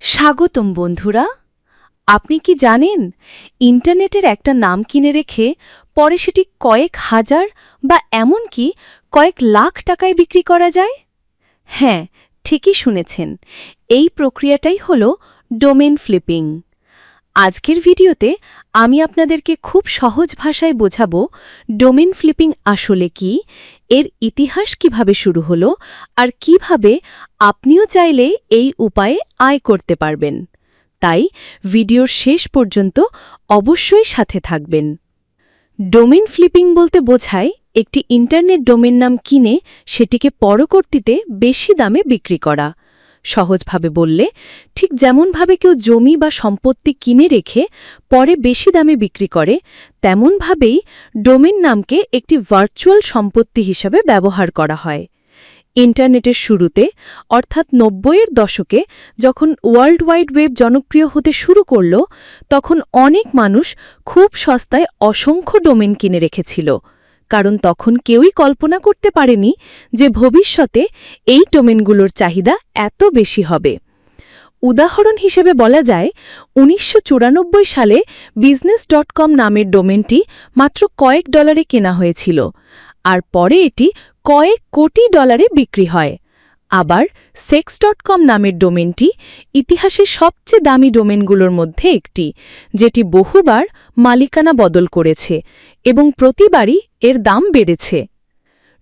স্বাগতম বন্ধুরা। আপনি কি জানেন, ইন্টারনেটের একটা নাম কিনে রেখে পরে সেটি কয়েক হাজার বা এমনকি কয়েক লাখ টাকায় বিক্রি করা যায়? হ্যাঁ ঠিকই শুনেছেন। এই প্রক্রিয়াটাই হল ডোমেন ফ্লিপিং। আজকের ভিডিওতে আমি আপনাদেরকে খুব সহজ ভাষায় বোঝাবো ডোমেন ফ্লিপিং আসলে কি, এর ইতিহাস কীভাবে শুরু হলো, আর কীভাবে আপনিও চাইলে এই উপায়ে আয় করতে পারবেন। তাই ভিডিওর শেষ পর্যন্ত অবশ্যই সাথে থাকবেন। ডোমেন ফ্লিপিং বলতে বোঝায় একটি ইন্টারনেট ডোমেন নাম কিনে সেটিকে পরবর্তীতে বেশি দামে বিক্রি করা। সহজভাবে বললে, ঠিক যেমনভাবে কেউ জমি বা সম্পত্তি কিনে রেখে পরে বেশি দামে বিক্রি করে, তেমনভাবেই ডোমেন নামকে একটি ভার্চুয়াল সম্পত্তি হিসাবে ব্যবহার করা হয়। ইন্টারনেটের শুরুতে, অর্থাৎ নব্বইয়ের দশকে, যখন ওয়ার্ল্ড ওয়াইড ওয়েব জনপ্রিয় হতে শুরু করল, তখন অনেক মানুষ খুব সস্তায় অসংখ্য ডোমেন কিনে রেখেছিল। কারণ তখন কেউই কল্পনা করতে পারেনি যে ভবিষ্যতে এই ডোমেনগুলোর চাহিদা এত বেশি হবে। উদাহরণ হিসেবে বলা যায়, উনিশশো চুরানব্বই সালে বিজনেস ডট কম নামের ডোমেনটি মাত্র কয়েক ডলারে কেনা হয়েছিল, আর পরে এটি কয়েক কোটি ডলারে বিক্রি হয়। আবার সেক্স ডট কম নামের ডোমেনটি ইতিহাসের সবচেয়ে দামি ডোমেনগুলোর মধ্যে একটি, যেটি বহুবার মালিকানা বদল করেছে এবং প্রতিবারই এর দাম বেড়েছে।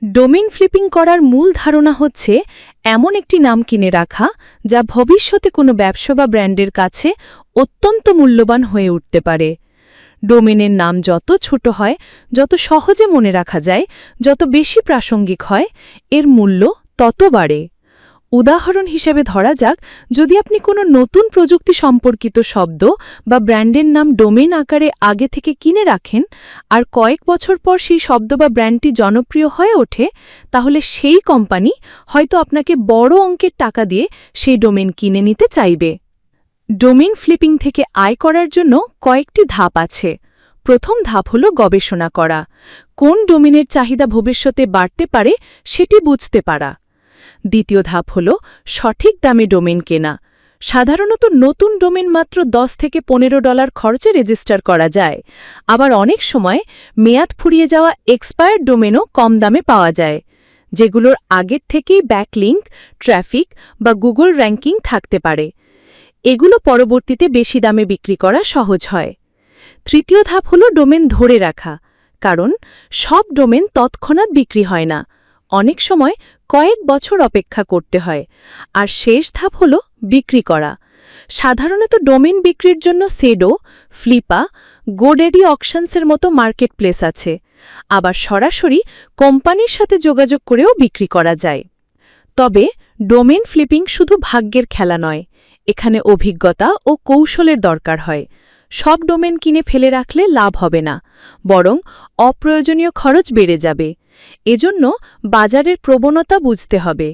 ডোমেন ফ্লিপিং করার মূল ধারণা হচ্ছে এমন একটি নাম কিনে রাখা যা ভবিষ্যতে কোনো ব্যবসা বা ব্র্যান্ডের কাছে অত্যন্ত মূল্যবান হয়ে উঠতে পারে। ডোমেনের নাম যত ছোট হয়, যত সহজে মনে রাখা যায়, যত বেশি প্রাসঙ্গিক হয়, এর মূল্য তত বাড়ে। উদাহরণ হিসেবে ধরা যাক, যদি আপনি কোনো নতুন প্রযুক্তি সম্পর্কিত শব্দ বা ব্র্যান্ডের নাম ডোমেন আকারে আগে থেকে কিনে রাখেন আর কয়েক বছর পর সেই শব্দ বা ব্র্যান্ডটি জনপ্রিয় হয়ে ওঠে, তাহলে সেই কোম্পানি হয়তো আপনাকে বড় অঙ্কের টাকা দিয়ে সেই ডোমেন কিনে নিতে চাইবে। ডোমেন ফ্লিপিং থেকে আয় করার জন্য কয়েকটি ধাপ আছে। প্রথম ধাপ হল গবেষণা করা। কোন ডোমেনের চাহিদা ভবিষ্যতে বাড়তে পারে সেটি বুঝতে পারা। দ্বিতীয় ধাপ হল সঠিক দামে ডোমেন কেনা। সাধারণত নতুন ডোমেন মাত্র 10 থেকে পনেরো ডলার খরচে রেজিস্টার করা যায়। আবার অনেক সময় মেয়াদ ফুরিয়ে যাওয়া এক্সপায়ার্ড ডোমেনও কম দামে পাওয়া যায়, যেগুলোর আগের থেকেই ব্যাকলিঙ্ক ট্র্যাফিক বা গুগল র্যাঙ্কিং থাকতে পারে। এগুলো পরবর্তীতে বেশি দামে বিক্রি করা সহজ হয়। তৃতীয় ধাপ হল ডোমেন ধরে রাখা, কারণ সব ডোমেন তৎক্ষণাৎ বিক্রি হয় না। অনেক সময় কয়েক বছর অপেক্ষা করতে হয়। আর শেষ ধাপ হল বিক্রি করা। সাধারণত ডোমেন বিক্রির জন্য সেডো, ফ্লিপা গোডেডি অকশনসের মতো মার্কেট প্লেস আছে। আবার সরাসরি কোম্পানির সাথে যোগাযোগ করেও বিক্রি করা যায়। তবে ডোমেন ফ্লিপিং শুধু ভাগ্যের খেলা নয়, এখানে অভিজ্ঞতা ও কৌশলের দরকার হয়। সব ডোমেন কিনে ফেলে রাখলে লাভ হবে না, বরং অপ্রয়োজনীয় খরচ বেড়ে যাবে। এজন্য বাজারের প্রবণতা বুঝতে হবে।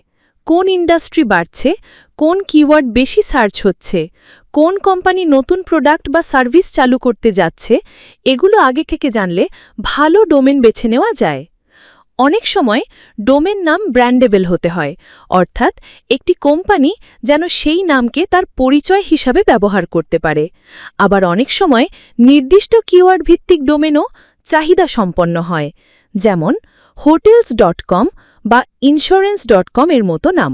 কোন ইন্ডাস্ট্রি বাড়ছে, কোন কিওয়ার্ড বেশি সার্চ হচ্ছে, কোন কোম্পানি নতুন প্রোডাক্ট বা সার্ভিস চালু করতে যাচ্ছে, এগুলো আগে থেকে জানলে ভালো ডোমেন বেছে নেওয়া যায়। অনেক সময় ডোমেন নাম ব্র্যান্ডেবল হতে হয়, অর্থাৎ একটি কোম্পানি যেন সেই নামকে তার পরিচয় হিসাবে ব্যবহার করতে পারে। আবার অনেক সময় নির্দিষ্ট কিওয়ার্ড ভিত্তিক ডোমেনও চাহিদা সম্পন্ন হয়, যেমন হোটেলস ডট কম বা ইন্স্যুরেন্স ডট কম এর মতো নাম।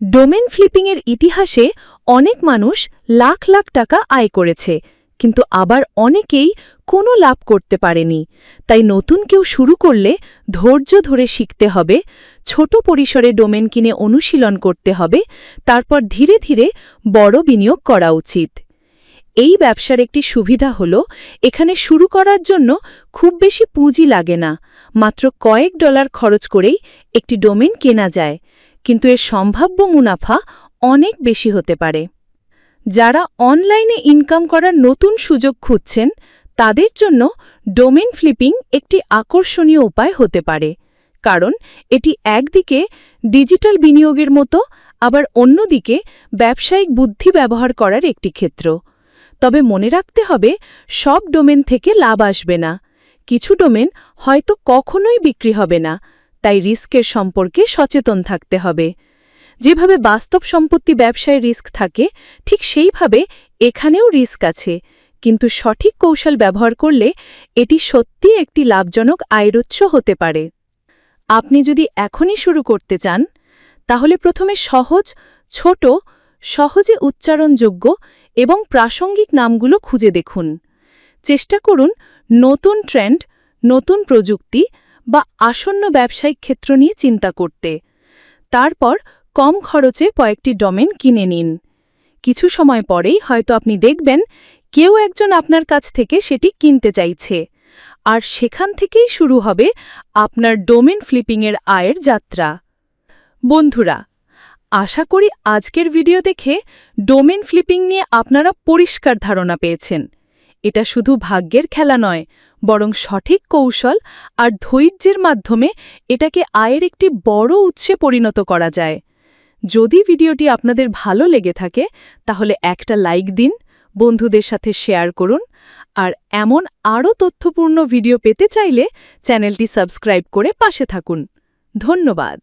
ডোমেন ফ্লিপিংয়ের ইতিহাসে অনেক মানুষ লাখ লাখ টাকা আয় করেছে, কিন্তু আবার অনেকেই কোনো লাভ করতে পারেনি। তাই নতুন কেউ শুরু করলে ধৈর্য ধরে শিখতে হবে, ছোট পরিসরে ডোমেন কিনে অনুশীলন করতে হবে, তারপর ধীরে ধীরে বড় বিনিয়োগ করা উচিত। এই ব্যবসার একটি সুবিধা হল, এখানে শুরু করার জন্য খুব বেশি পুঁজি লাগে না। মাত্র কয়েক ডলার খরচ করেই একটি ডোমেন কেনা যায়, কিন্তু এর সম্ভাব্য মুনাফা অনেক বেশি হতে পারে। যারা অনলাইনে ইনকাম করার নতুন সুযোগ খুঁজছেন, তাদের জন্য ডোমেন ফ্লিপিং একটি আকর্ষণীয় উপায় হতে পারে। কারণ এটি একদিকে ডিজিটাল বিনিয়োগের মতো, আবার অন্যদিকে ব্যবসায়িক বুদ্ধি ব্যবহার করার একটি ক্ষেত্র। তবে মনে রাখতে হবে, সব ডোমেন থেকে লাভ আসবে না। কিছু ডোমেন হয়তো কখনোই বিক্রি হবে না, তাই রিস্কের সম্পর্কে সচেতন থাকতে হবে। যেভাবে বাস্তব সম্পত্তি ব্যবসায় রিস্ক থাকে, ঠিক সেইভাবে এখানেও রিস্ক আছে, কিন্তু সঠিক কৌশল ব্যবহার করলে এটি সত্যি একটি লাভজনক আয়ের উৎস হতে পারে। আপনি যদি এখনই শুরু করতে চান, তাহলে প্রথমে সহজ, ছোট, সহজে উচ্চারণযোগ্য এবং প্রাসঙ্গিক নামগুলো খুঁজে দেখুন। চেষ্টা করুন নতুন ট্রেন্ড, নতুন প্রযুক্তি বা আসন্ন ব্যবসায়িক ক্ষেত্র নিয়ে চিন্তা করতে। তারপর কম খরচে কয়েকটি ডোমেন কিনে নিন। কিছু সময় পরেই হয়তো আপনি দেখবেন কেউ একজন আপনার কাছ থেকে সেটি কিনতে চাইছে। আর সেখান থেকেই শুরু হবে আপনার ডোমেন ফ্লিপিংয়ের আয়ের যাত্রা। বন্ধুরা আশা করি আজকের ভিডিও দেখে ডোমেন ফ্লিপিং নিয়ে আপনারা পরিষ্কার ধারণা পেয়েছেন। এটা শুধু ভাগ্যের খেলা নয়, বরং সঠিক কৌশল আর ধৈর্যের মাধ্যমে এটাকে আয়ের একটি বড় উৎসে পরিণত করা যায়। যদি ভিডিওটি আপনাদের ভালো লেগে থাকে, তাহলে একটা লাইক দিন, বন্ধুদের সাথে শেয়ার করুন, আর এমন আরও তথ্যপূর্ণ ভিডিও পেতে চাইলে চ্যানেলটি সাবস্ক্রাইব করে পাশে থাকুন। ধন্যবাদ।